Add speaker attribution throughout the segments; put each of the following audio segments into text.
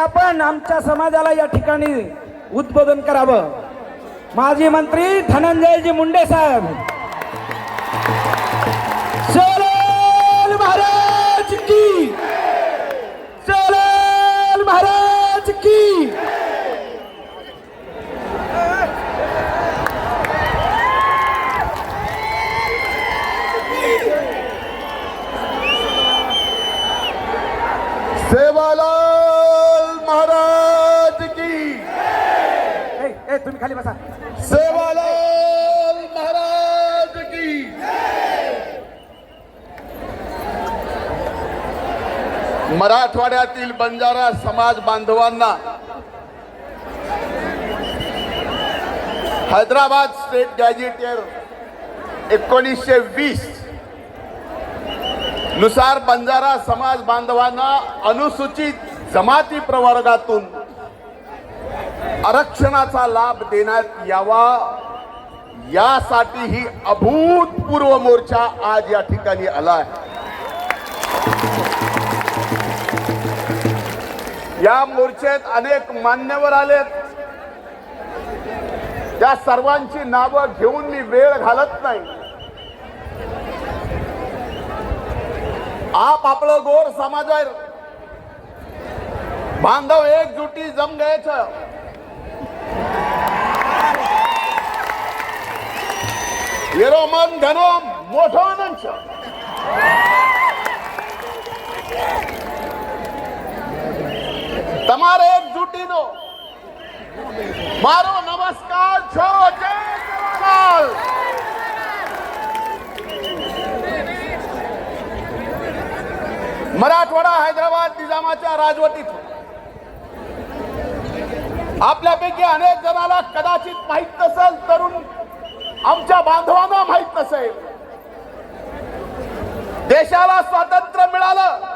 Speaker 1: आपण आमच्या समाजाला या ठिकाणी उद्बोधन करावं. माजी मंत्री धनंजयजी मुंडे साहेब. चल महाराज की. चल महाराज की
Speaker 2: सेवालाल महाराज की
Speaker 1: ए, ए, तुम्ही खाली बसा.
Speaker 2: सेवालाल महाराज की मराठवाड्यातील बंजारा समाज बांधवांना हैदराबाद स्टेट गॅजेटियर एकोणीसशे वीसनुसार बंजारा समाज बांधवांना अनुसूचित जमाती प्रवर्गातून आरक्षणाचा लाभ देण्यात यावा. यासाठी ही अभूतपूर्व मोर्चा आज या ठिकाणी आलाय या मोर्चेत अनेक मान्यवर आलेत. त्या सर्वांची नावं घेऊन मी वेळ घालत नाही. आप आपलं गोर समाज आहे बांधव एकजुटी जम द्यायचं वेरो मन धनो मोठो आनंद છે. તમારે એકજૂટીનો મારો નમસ્કાર છો જય જવાહરલાલ मराठवाडा हैदराबाद निजामाच्या राजवटीत आपल्यापैकी अनेक जणाला कदाचित माहीत नसेल तरुण आमच्या बांधवांना माहीत नसेल. देशाला स्वातंत्र्य मिळालं.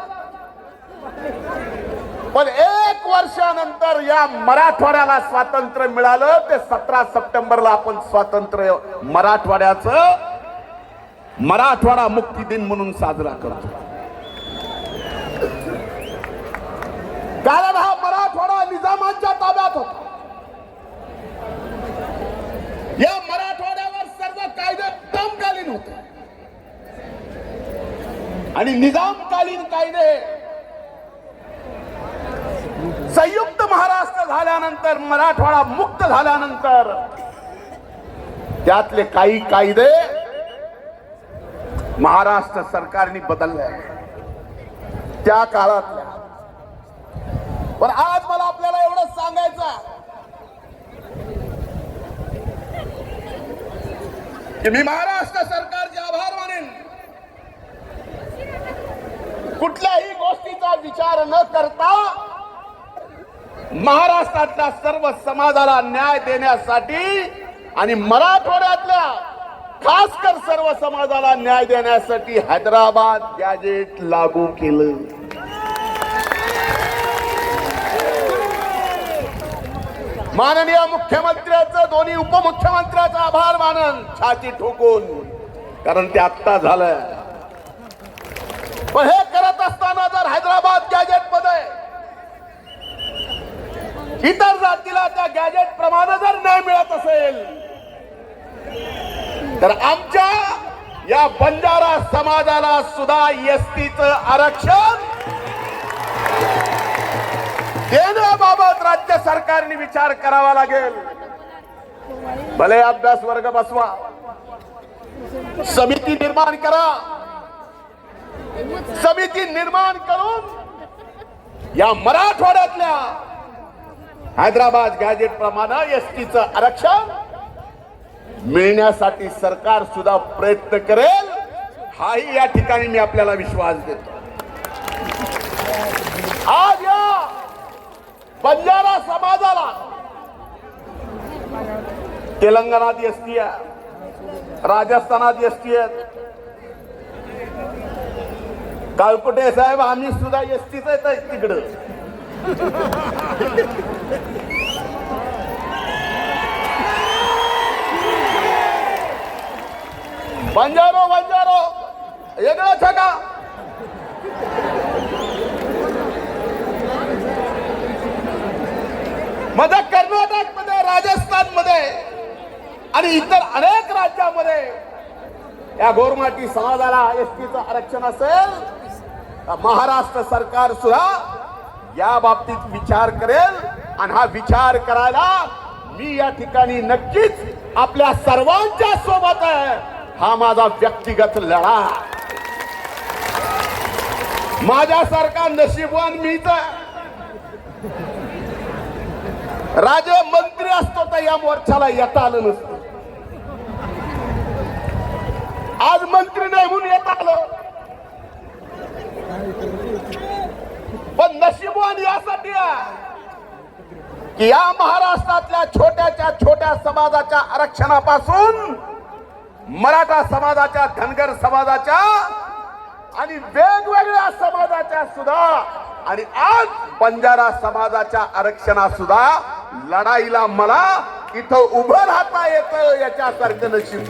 Speaker 2: पण एक वर्षानंतर या मराठवाड्याला स्वातंत्र्य मिळालं ते सतरा सप्टेंबरला आपण स्वातंत्र्य मराठवाड्याचं मराठवाडा मुक्ती दिन म्हणून साजरा करतो. कारण हा मराठवाडा निजामांच्या ताब्यात होता. या मराठवाड्यावर निजामकालीन होते. आणि निजामकालीन कायदे संयुक्त महाराष्ट्र झाल्यानंतर मराठवाडा मुक्त झाल्यानंतर त्यातले काही कायदे महाराष्ट्र सरकारने बदलले. त्या काळातल्या. पण आज मला आपल्याला एवढं सांगायचं की मी महाराष्ट्र सरकारचे आभार मानेन. कुठल्याही गोष्टीचा विचार न करता महाराष्ट्रातल्या सर्व समाजाला न्याय देण्यासाठी आणि मराठवाड्यातल्या खास कर सर्व समाजाला न्याय देण्यासाठी हैदराबाद गॅजेट लागू केलं. माननीय मुख्यमंत्र्याचं दोन्ही उपमुख्यमंत्र्याचा आभार मानन छाती ठोकून. कारण ते आत्ता झालं. पण हे करत असताना जर हैदराबाद गॅजेटमध्ये इतर जातीला त्या गॅजेट प्रमाणे जर न्याय मिळत असेल तर आमच्या या बंजारा समाजाला सुद्धा एसटीच आरक्षण देण्याबाबत राज्य सरकारने विचार करावा लागेल. भले अभ्यास वर्ग बसवा. समिती निर्माण करा. समिती निर्माण करून या मराठवाड्यातल्या हैदराबाद गॅजेट प्रमाणे एसटीच आरक्षण मिळण्यासाठी सरकार सुद्धा प्रयत्न करेल. हाही या ठिकाणी मी आपल्याला विश्वास देतो. आज या बंजारा समाजाला. तेलंगणात एसटी आहे. राजस्थानात एसटी आहेत. काळकुटे साहेब आम्ही सुद्धा एसटीच आहे तिकडं. बंजारो बंजारो. वेगळं छका माझ्या कर्नाटकमध्ये राजस्थानमध्ये आणि इतर अनेक राज्यामध्ये या गोरमाटी समाजाला एसटीचं आरक्षण असेल तर महाराष्ट्र सरकार सुद्धा या बाबतीत विचार करेल आणि हा विचार करायला मी या ठिकाणी नक्कीच आपल्या सर्वांच्या सोबत आहे. हा माझा व्यक्तिगत लढा. माझ्यासारखा नशीबवान मीच आहे. राजे मंत्री असतो तर या मोर्चाला येता आलं नसतं. आज मंत्री नाही म्हणून येत आलं. पण नशीबवान यासाठी की या महाराष्ट्रातल्या छोट्याच्या छोट्या समाजाच्या आरक्षणापासून मराठा समाजाच्या धनगर समाजाच्या आणि वेगवेगळ्या समाजाच्या सुद्धा आणि आज बंजारा समाजाच्या आरक्षणा सुद्धा लढाईला मला इथं उभं राहता येतं याच्यासारखं नशीब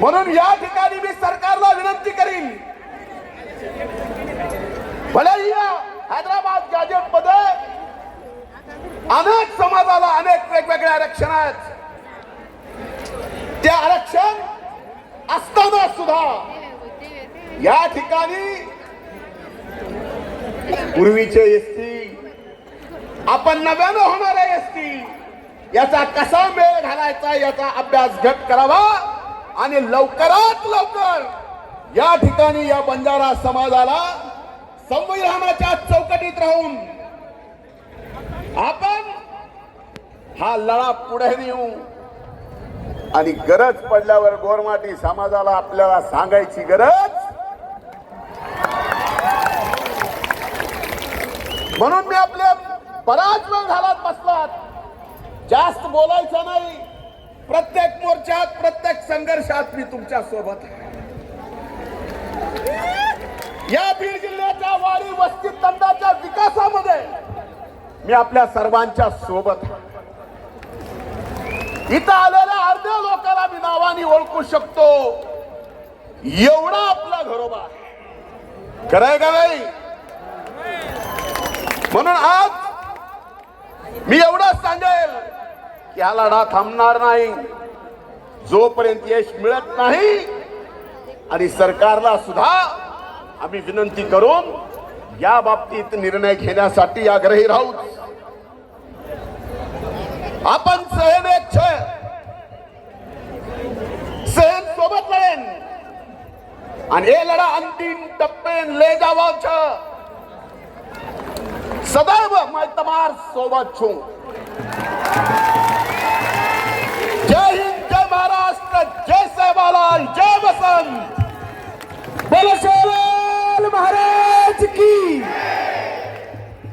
Speaker 2: म्हणून या ठिकाणी मी सरकारला विनंती करीन. भलेही हैदराबाद गॅजेटमध्ये अनेक समाजाला अनेक वेगवेगळे आरक्षण आहेत. ते आरक्षण असताना सुद्धा या ठिकाणी पूर्वीचे एसटी आपण नव्यानं होणारे एसटी याचा कसा मेळ घालायचा याचा अभ्यास घट करावा आणि लवकरात लवकर या ठिकाणी या बंजारा समाजाला संविधानाच्या चौकटीत राहून आपण हा लढा पुढे नेऊ. आणि गरज पडल्यावर गोरमाटी समाजाला आपल्याला सांगायची गरज म्हणून मी आपले बराच वेळ झालात बसलात. जास्त बोलायचं नाही. प्रत्येक मोर्चात प्रत्येक संघर्षात मी तुमच्यासोबत या बीड जिल्ह्याच्या वाडी वस्ती तंडाच्या विकासामध्ये मी आपल्या सर्वांच्या सोबत इथं आलेल्या अर्ध्या लोकांना मी नावाने ओळखू शकतो. एवढा आपला घरोबा आहे. खरंय का नाही? म्हणून आज मी एवढंच सांगेल की हा लढा थांबणार नाही. जोपर्यंत यश मिळत नाही आणि सरकारला सुद्धा आम्ही विनंती करून या बाबतीत निर्णय घेण्यासाठी आग्रही राहू. आपण सहन एक सहन सोबत लढेन. आणि हे लढा अंतिम टप्पेन ले जावा छ सदैव मैं તમાર सोबत છું जय हिंद जय महाराष्ट्र जय सेवालाल जय वसंत
Speaker 1: बोलो शिवलाल महाराज की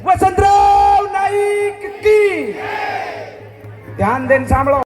Speaker 1: वसंतराव नाईक की ध्यान देन सांभाळो